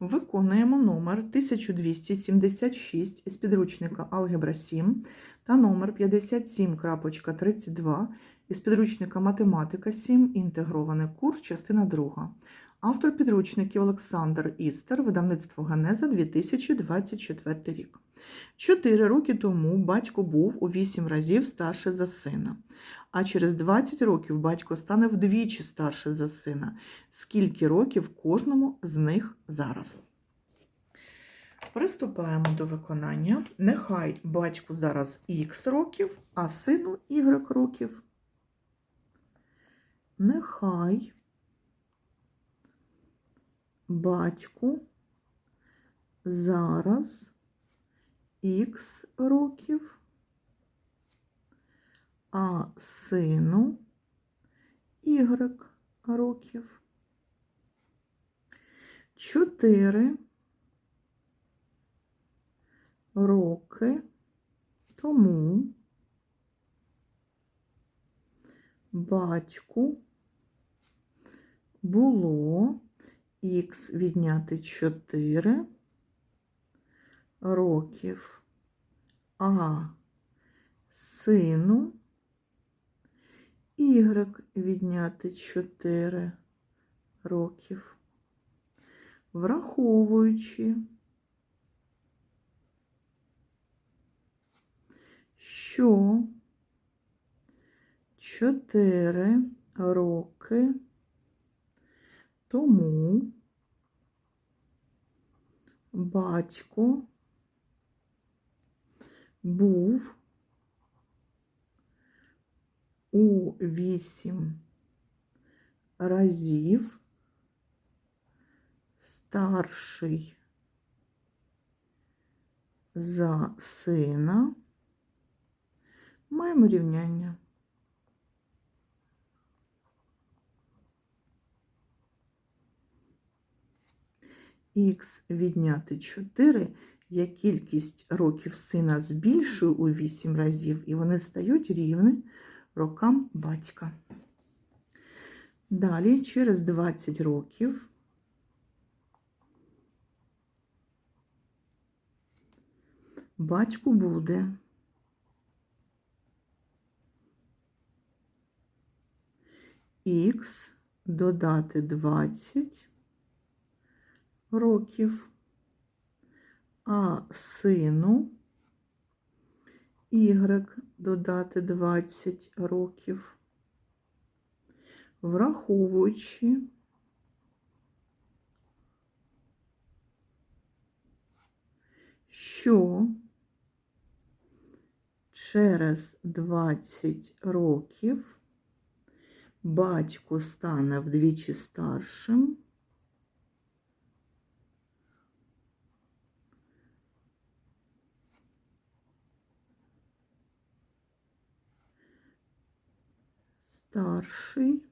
Виконуємо номер 1276 із підручника Алгебра 7 та номер 57.32 із підручника Математика 7. Інтегрований курс, частина 2. Автор підручників Олександр Істер, видавництво Ганеза 2024 рік. Чотири роки тому батько був у вісім разів старший за сина, а через 20 років батько стане вдвічі старший за сина. Скільки років кожному з них зараз? Приступаємо до виконання. Нехай батьку зараз х років, а сину y років. Нехай батьку зараз х років, а сину y років. Чотири роки тому батьку було х відняти 4 років, а сину y відняти 4 років, враховуючи, що 4 роки тому батько був у вісім разів старший за сина. Маємо рівняння. Х відняти 4 є кількість років сина збільшує у 8 разів, і вони стають рівні рокам батька. Далі, через 20 років, батьку буде х додати 20 років, а сину y додати 20 років, враховуючи, що через 20 років батько стане вдвічі старшим, старший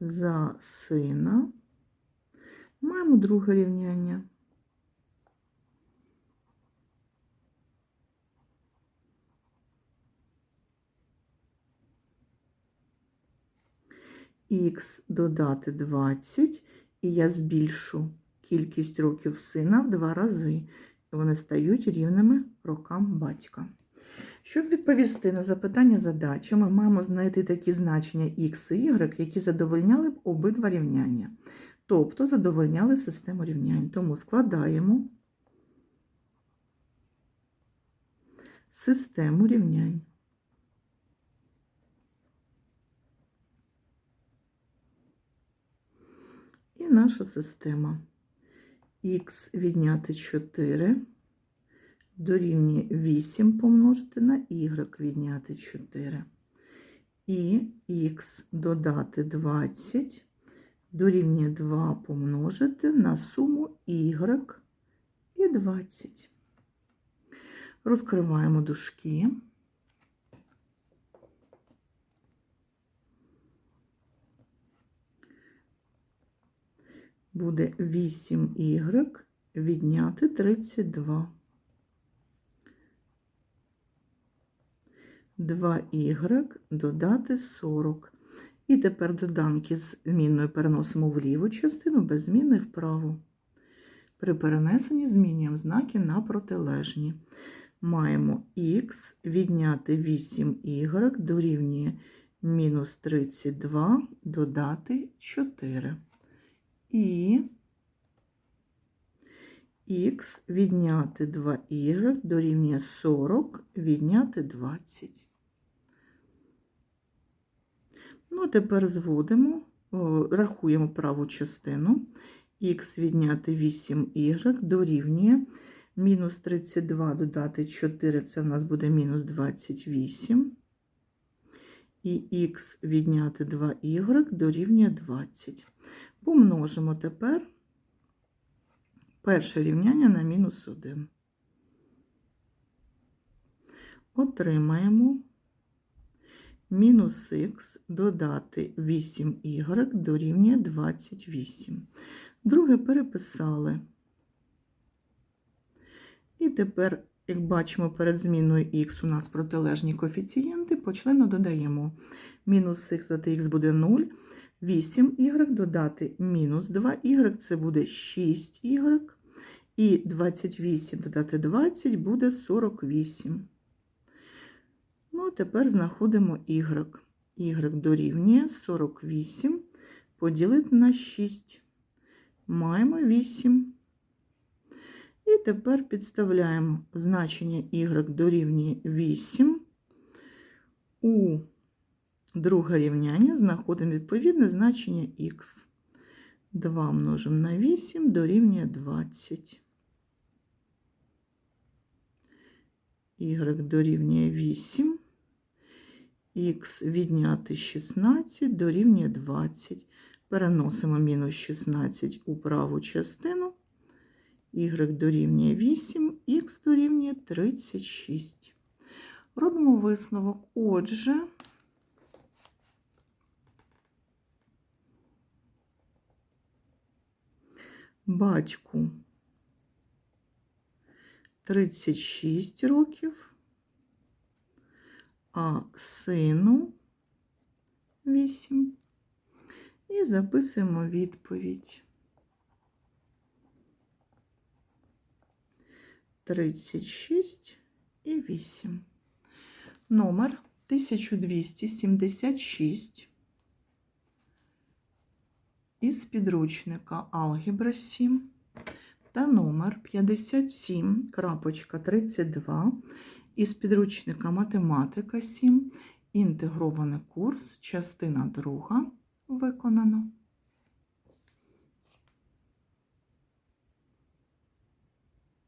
за сина. Маємо друге рівняння. Х додати 20, і я збільшу кількість років сина в два рази, і вони стають рівними рокам батька. Щоб відповісти на запитання задачі, ми маємо знайти такі значення x і y, які задовольняли б обидва рівняння. Тобто задовольняли систему рівнянь. Тому складаємо систему рівнянь. І наша система х відняти 4 дорівнює 8 помножити на y відняти 4. І х додати 20 дорівнює 2 помножити на суму y і 20. Розкриваємо дужки. Буде 8y відняти 32. 2y додати 40. І тепер доданки з змінною переносимо в ліву частину, без зміни вправу. При перенесенні змінюємо знаки на протилежні. Маємо х відняти 8y дорівнює мінус 32 додати 4. І х відняти 2y дорівнює 40 відняти 20. Ну, тепер зводимо, рахуємо праву частину. х відняти 8y дорівнює мінус 32 додати 4, це в нас буде мінус 28. І х відняти 2y дорівнює 20. Помножимо тепер перше рівняння на мінус 1. Отримаємо мінус х додати 8y дорівнює 28. Друге переписали. І тепер, як бачимо, перед зміною х у нас протилежні коефіцієнти, по члену додаємо мінус х додати х буде 0, 8y додати мінус 2y, це буде 6y, і 28 додати 20 буде 48. Ну, тепер знаходимо y. y дорівнює 48 поділити на 6. Маємо 8. І тепер підставляємо значення y дорівнює 8. У друге рівняння знаходимо відповідне значення х. 2 множимо на 8 дорівнює 20. y дорівнює 8. Х відняти 16 дорівнює 20. Переносимо мінус 16 у праву частину. Y дорівнює 8, х дорівнює 36. Робимо висновок. Отже, батьку 36 років, а сину 8. І записуємо відповідь. 36 і 8. Номер 1276 із підручника Алгебра 7 та номер 57.32 із підручника Математика 7. Інтегрований курс, частина 2 виконано.